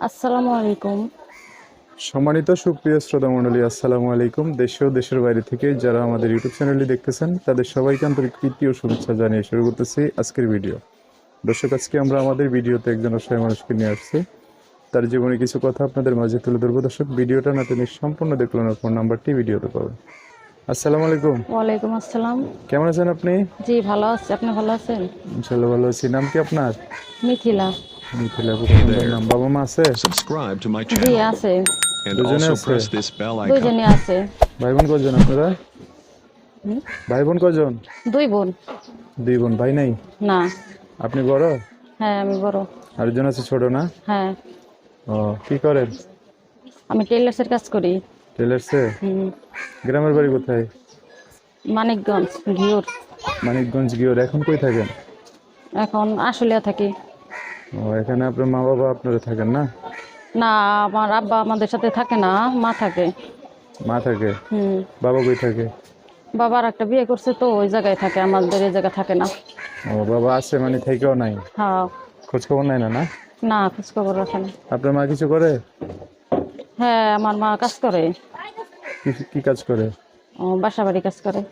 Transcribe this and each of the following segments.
আসসালামু আলাইকুম। সম্মানিত সুপ্রিয় শ্রোতা মণ্ডলী আসসালামু আলাইকুম। দেশে ও দেশের বাইরে থেকে যারা আমাদের ইউটিউব চ্যানেলটি দেখতেছেন তাদের সবাইকে আন্তরিক প্রীতি ও শুভেচ্ছা জানিয়ে শুরু করতেছি আজকের ভিডিও। দর্শক আজকে আমরা আমাদের ভিডিওতে একজন অসহায় মানুষকে নিয়ে আসছি। তার জীবনে কিছু কথা আপনাদের মাঝে তুলে ধরবো। দর্শক ভিডিওটা না তিনি সম্পূর্ণ দেখলেন ফোন নাম্বারটি ভিডিওতে পাবেন। আসসালামু আলাইকুম। ওয়ালাইকুম আসসালাম। কেমন আছেন আপনি? জি ভালো আছি। আপনি ভালো আছেন? ইনশাল্লাহ ভালো আছি। নাম কি আপনার? মিথিলা। মিথিলা খুব নাম বাবা মা আছে। Subscribe to my G channel. আছে। And also press this bell icon. আছে। ভাই বোন কজন আপনারা? ভাই বোন কজন দুই বোন। দুই বোন ভাই নাই? না। আপনি বড়? হ্যাঁ আমি বড়। আছে ছোট না? হ্যাঁ। ও কি করেন? আমি টেইলার্সের কাজ করি। টেলার্সে গ্রামের বাড়ি কোথায়? মানিকগঞ্জ ঘিওর মানিকগঞ্জ গিয়ে এখন কই থাকেন? এখন আশুলিয়া থাকি। ও এখানে আপনার মা বাবা আপনারা থাকেন না? না আমার আব্বা আমাদের সাথে থাকে না মা থাকে। মা থাকে? হুম। বাবা কই থাকে? বাবার একটা বিয়ে করছে তো ওই জায়গায় থাকে আমাদের এই জায়গায় থাকে না। ও বাবা আছে মানে থেকেও নাই? হ্যাঁ। খোঁজ খবর নাই না না? না খোঁজখবর রাখে না। আপনার মা কিছু করে? হ্যাঁ আমার মা কাজ করে। কি- কি কাজ করে? ও বাসা বাড়ি কাজ করে।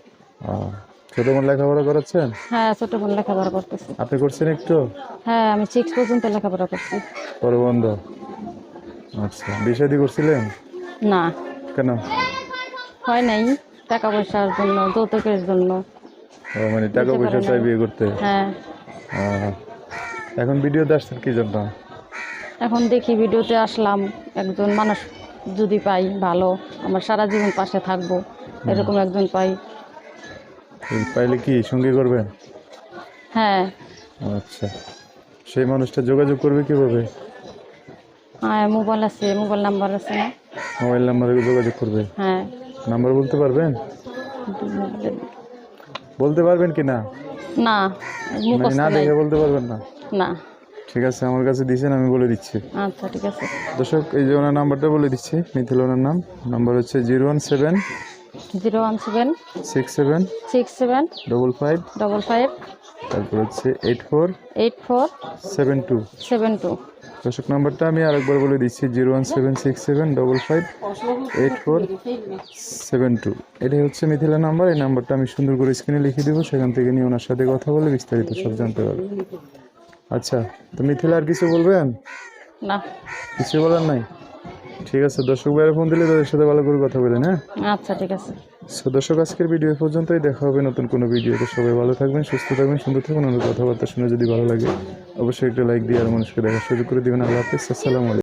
ও ছোট বোন লেখাপড়া করাচ্ছেন হ্যাঁ ছোট বোন লেখাপড়া করতেছে। আপনি করছেন একটু? হ্যাঁ আমি সিক্স পর্যন্ত লেখাপড়া করছি। পরে বন্ধ আচ্ছা বিষাদি করছিলেন? না। কেন? হয় নাই টাকা পয়সার জন্য যৌতুকের জন্য। ও মানে টাকা পয়সা চাই বিয়ে করতে? হ্যাঁ। এখন ভিডিওতে আসছেন কি জন্য? এখন দেখি ভিডিওতে আসলাম একজন মানুষ যদি পাই ভালো আমার সারা জীবন পাশে থাকব এরকম একজন পাই। পাইলে কি সঙ্গে করবেন হ্যাঁ। আচ্ছা। সেই মানুষটা যোগাযোগ করবে কীভাবে? হ্যাঁ মোবাইল আছে মোবাইল নাম্বার আছে না? মোবাইল নাম্বারে যোগাযোগ করবে? হ্যাঁ। নাম্বার বলতে পারবেন? বলতে পারবেন কি না? না মানে না দেখে বলতে পারবেন না? না। ঠিক আছে আমার কাছে দিয়েছেন আমি বলে দিচ্ছি। আচ্ছা ঠিক আছে। দর্শক এই যে ওনার নাম্বারটা বলে দিচ্ছি মিথিল ওনার নাম। নাম্বার হচ্ছে zero one seven zero one seven six seven six seven double five double five তারপর হচ্ছে eight four eight four seven two. Seven two. দর্শক নাম্বারটা আমি আরেকবার বলে দিচ্ছি zero one seven six seven double five eight four seven two. এটাই হচ্ছে মিথিলা নাম্বার এই নাম্বারটা আমি সুন্দর করে স্ক্রিনে লিখে দেবো সেখান থেকে নিয়ে ওনার সাথে কথা বলে বিস্তারিত সব জানতে পারবে। আচ্ছা তো মিথিলা আর কিছু বলবেন? না। কিছু বলার নাই? ঠিক আছে দর্শক ভাইয়ের ফোন দিলে তাদের সাথে ভালো করে কথা বলেন হ্যাঁ? আচ্ছা ঠিক আছে। সো দর্শক আজকের ভিডিও পর্যন্তই। দেখা হবে নতুন কোনো ভিডিওতে সবাই ভালো থাকবেন সুস্থ থাকবেন সুন্দর থাকবেন। ওনার কথাবার্তা শুনে যদি ভালো লাগে অবশ্যই একটা লাইক দিয়ে আর মানুষকে দেখা সুযোগ করে দেবেন। আল্লাহ হাফিজ আসসালামু আলাইকুম।